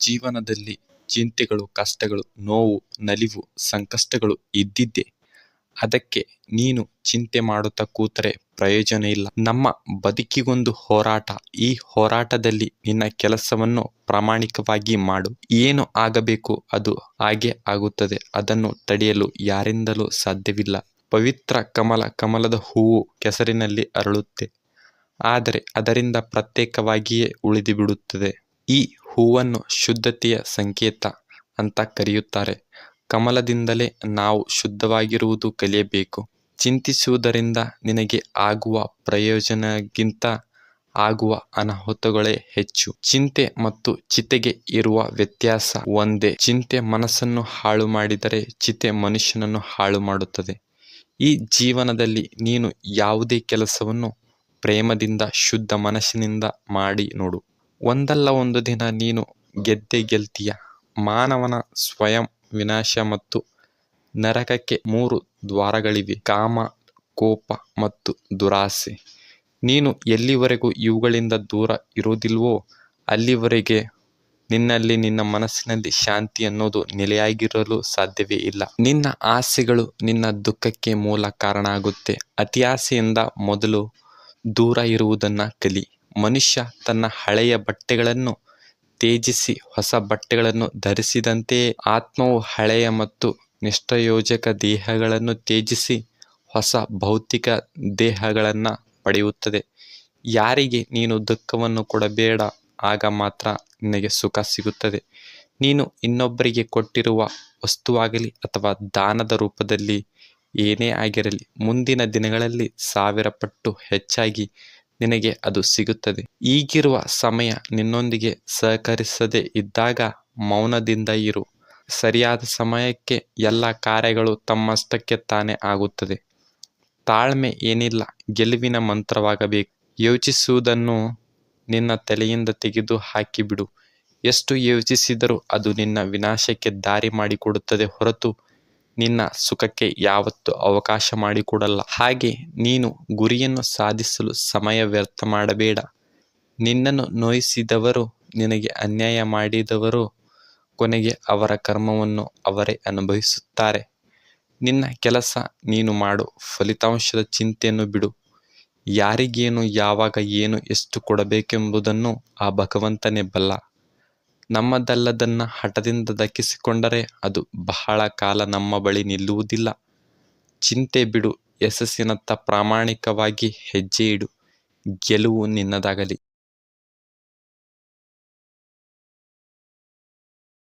ಜೀವನದಲ್ಲಿ ಚಿಂತೆಗಳು, ಕಷ್ಟಗಳು, ನೋವು, ನಲಿವು, ಸಂಕಷ್ಟಗಳು ಇದ್ದಿದ್ದೆ. ಅದಕ್ಕೆ ನೀನು ಚಿಂತೆ ಮಾಡುತ್ತಾ ಕೂತರೆ ಪ್ರಯೋಜನ ಇಲ್ಲ. ನಮ್ಮ ಬದುಕಿಗೊಂದು ಹೋರಾಟ. ಈ ಹೋರಾಟದಲ್ಲಿ ನಿನ್ನ ಕೆಲಸವನ್ನು ಪ್ರಾಮಾಣಿಕವಾಗಿ ಮಾಡು. ಏನು ಆಗಬೇಕು ಅದು ಹಾಗೆ ಆಗುತ್ತದೆ. ಅದನ್ನು ತಡೆಯಲು ಯಾರಿಂದಲೂ ಸಾಧ್ಯವಿಲ್ಲ. ಪವಿತ್ರ ಕಮಲ ಕಮಲದ ಹೂವು ಕೆಸರಿನಲ್ಲಿ ಅರಳುತ್ತೆ. ಆದರೆ ಅದರಿಂದ ಪ್ರತ್ಯೇಕವಾಗಿಯೇ ಉಳಿದು ಬಿಡುತ್ತದೆ ಈ ಹೂವನ್ನು ಶುದ್ಧತೆಯ ಸಂಕೇತ ಅಂತ ಕರೆಯುತ್ತಾರೆ. ಕಮಲದಿಂದಲೇ ನಾವು ಶುದ್ಧವಾಗಿರುವುದು ಕಲಿಯಬೇಕು. ಚಿಂತಿಸುವುದರಿಂದ ನಿನಗೆ ಆಗುವ ಪ್ರಯೋಜನಕ್ಕಿಂತ ಆಗುವ ಅನಾಹುತಗಳೇ ಹೆಚ್ಚು. ಚಿಂತೆ ಮತ್ತು ಚಿತೆಗೆ ಇರುವ ವ್ಯತ್ಯಾಸ ಒಂದೇ. ಚಿಂತೆ ಮನಸ್ಸನ್ನು ಹಾಳು ಮಾಡಿದರೆ ಚಿತೆ ಮನುಷ್ಯನನ್ನು ಹಾಳು ಮಾಡುತ್ತದೆ. ಈ ಜೀವನದಲ್ಲಿ ನೀನು ಯಾವುದೇ ಕೆಲಸವನ್ನು ಪ್ರೇಮದಿಂದ, ಶುದ್ಧ ಮನಸ್ಸಿನಿಂದ ಮಾಡಿ ನೋಡು. ಒಂದಲ್ಲ ಒಂದು ದಿನ ನೀನು ಗೆದ್ದೆ ಗೆಲ್ತೀಯ. ಮಾನವನ ಸ್ವಯಂ ವಿನಾಶ ಮತ್ತು ನರಕಕ್ಕೆ ಮೂರು ದ್ವಾರಗಳಿವೆ, ಕಾಮ, ಕೋಪ ಮತ್ತು ದುರಾಸೆ. ನೀನು ಎಲ್ಲಿವರೆಗೂ ಇವುಗಳಿಂದ ದೂರ ಇರುವುದಿಲ್ವೋ ಅಲ್ಲಿವರೆಗೆ ನಿನ್ನಲ್ಲಿ ನಿನ್ನ ಮನಸ್ಸಿನಲ್ಲಿ ಶಾಂತಿ ಅನ್ನೋದು ನೆಲೆಯಾಗಿರಲು ಸಾಧ್ಯವೇ ಇಲ್ಲ. ನಿನ್ನ ಆಸೆಗಳು ನಿನ್ನ ದುಃಖಕ್ಕೆ ಮೂಲ ಕಾರಣ ಆಗುತ್ತೆ. ಅತಿಯಾಸೆಯಿಂದ ಮೊದಲು ದೂರ ಇರುವುದನ್ನು ಕಲಿ. ಮನುಷ್ಯ ತನ್ನ ಹಳೆಯ ಬಟ್ಟೆಗಳನ್ನು ತ್ಯಜಿಸಿ ಹೊಸ ಬಟ್ಟೆಗಳನ್ನು ಧರಿಸಿದಂತೆಯೇ ಆತ್ಮವು ಹಳೆಯ ಮತ್ತು ನಿಷ್ಠಯೋಜಕ ದೇಹಗಳನ್ನು ತ್ಯಜಿಸಿ ಹೊಸ ಭೌತಿಕ ದೇಹಗಳನ್ನು ಪಡೆಯುತ್ತದೆ. ಯಾರಿಗೆ ನೀನು ದುಃಖವನ್ನು ಕೊಡಬೇಡ, ಆಗ ಮಾತ್ರ ನಿನಗೆ ಸುಖ ಸಿಗುತ್ತದೆ. ನೀನು ಇನ್ನೊಬ್ಬರಿಗೆ ಕೊಟ್ಟಿರುವ ವಸ್ತುವಾಗಲಿ ಅಥವಾ ದಾನದ ರೂಪದಲ್ಲಿ ಏನೇ ಆಗಿರಲಿ, ಮುಂದಿನ ದಿನಗಳಲ್ಲಿ ಸಾವಿರ ಪಟ್ಟು ಹೆಚ್ಚಾಗಿ ನಿನಗೆ ಅದು ಸಿಗುತ್ತದೆ. ಈಗಿರುವ ಸಮಯ ನಿನ್ನೊಂದಿಗೆ ಸಹಕರಿಸದೆ ಇದ್ದಾಗ ಮೌನದಿಂದ ಇರು. ಸರಿಯಾದ ಸಮಯಕ್ಕೆ ಎಲ್ಲ ಕಾರ್ಯಗಳು ತಮ್ಮಷ್ಟಕ್ಕೆ ತಾನೇ ಆಗುತ್ತದೆ. ತಾಳ್ಮೆ ಏನಿಲ್ಲ, ಗೆಲುವಿನ ಮಂತ್ರವಾಗಬೇಕು. ಯೋಚಿಸುವುದನ್ನು ನಿನ್ನ ತಲೆಯಿಂದ ತೆಗೆದು ಹಾಕಿಬಿಡು. ಎಷ್ಟು ಯೋಚಿಸಿದರೂ ಅದು ನಿನ್ನ ವಿನಾಶಕ್ಕೆ ದಾರಿ ಮಾಡಿಕೊಡುತ್ತದೆ ಹೊರತು ನಿನ್ನ ಸುಖಕ್ಕೆ ಯಾವತ್ತು ಅವಕಾಶ ಮಾಡಿಕೊಡಲ್ಲ ಹಾಗೆ ನೀನು ಗುರಿಯನ್ನು ಸಾಧಿಸಲು ಸಮಯ ವ್ಯರ್ಥ ಮಾಡಬೇಡ. ನಿನ್ನನ್ನು ನೋಯಿಸಿದವರು ನಿನಗೆ ಅನ್ಯಾಯ ಮಾಡಿದವರು ಕೊನೆಗೆ ಅವರ ಕರ್ಮವನ್ನು ಅವರೇ ಅನುಭವಿಸುತ್ತಾರೆ. ನಿನ್ನ ಕೆಲಸ ನೀನು ಮಾಡು, ಫಲಿತಾಂಶದ ಚಿಂತೆಯನ್ನು ಬಿಡು. ಯಾರಿಗೇನು, ಯಾವಾಗ ಏನು, ಎಷ್ಟು ಕೊಡಬೇಕೆಂಬುದನ್ನು ಆ ಭಗವಂತನೇ ಬಲ್ಲ. ನಮ್ಮದಲ್ಲದನ್ನು ಹಠದಿಂದ ದಕ್ಕಿಸಿಕೊಂಡರೆ ಅದು ಬಹಳ ಕಾಲ ನಮ್ಮ ಬಳಿ ನಿಲ್ಲುವುದಿಲ್ಲ. ಚಿಂತೆ ಬಿಡು, ಯಶಸ್ಸಿನತ್ತ ಪ್ರಾಮಾಣಿಕವಾಗಿ ಹೆಜ್ಜೆ ಇಡು, ಗೆಲುವು ನಿನ್ನದಾಗಲಿ.